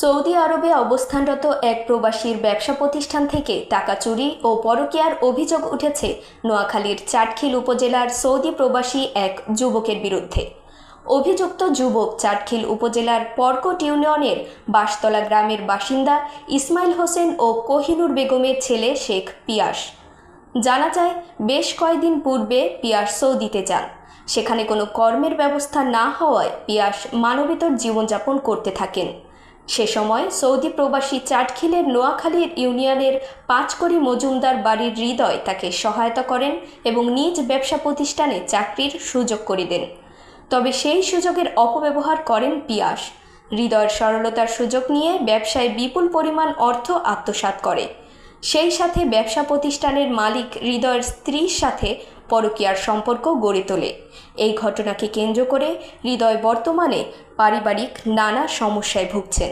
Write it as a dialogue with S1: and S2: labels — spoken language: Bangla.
S1: সৌদি আরবে অবস্থানরত এক প্রবাসীর ব্যবসা প্রতিষ্ঠান থেকে টাকা চুরি ও পরকীয়ার অভিযোগ উঠেছে নোয়াখালীর চাটখিল উপজেলার সৌদি প্রবাসী এক যুবকের বিরুদ্ধে। অভিযুক্ত যুবক চাটখিল উপজেলার পরকট ইউনিয়নের বাঁশতলা গ্রামের বাসিন্দা ইসমাইল হোসেন ও কোহিনুর বেগমের ছেলে শেখ পিয়াস। জানা যায়, বেশ কয়েকদিন পূর্বে পিয়াস সৌদিতে যান। সেখানে কোনো কর্মের ব্যবস্থা না হওয়ায় পিয়াস মানবেতর জীবনযাপন করতে থাকেন। সে সময় সৌদি প্রবাসী চাটখিলের নোয়াখালীর ইউনিয়নের পাঁচকড়ি মজুমদার বাড়ির হৃদয় তাকে সহায়তা করেন এবং নিজ ব্যবসা প্রতিষ্ঠানে চাকরির সুযোগ করে দেন। তবে সেই সুযোগের অপব্যবহার করেন পিয়াস। হৃদয়ের সরলতার সুযোগ নিয়ে ব্যবসায় বিপুল পরিমাণ অর্থ আত্মসাৎ করে। সেই সাথে ব্যবসা প্রতিষ্ঠানের মালিক হৃদয়ের স্ত্রীর সাথে পরকীয়ার সম্পর্ক গড়ে তোলে। এই ঘটনাকে কেন্দ্র করে হৃদয় বর্তমানে পারিবারিক নানা সমস্যায় ভুগছেন।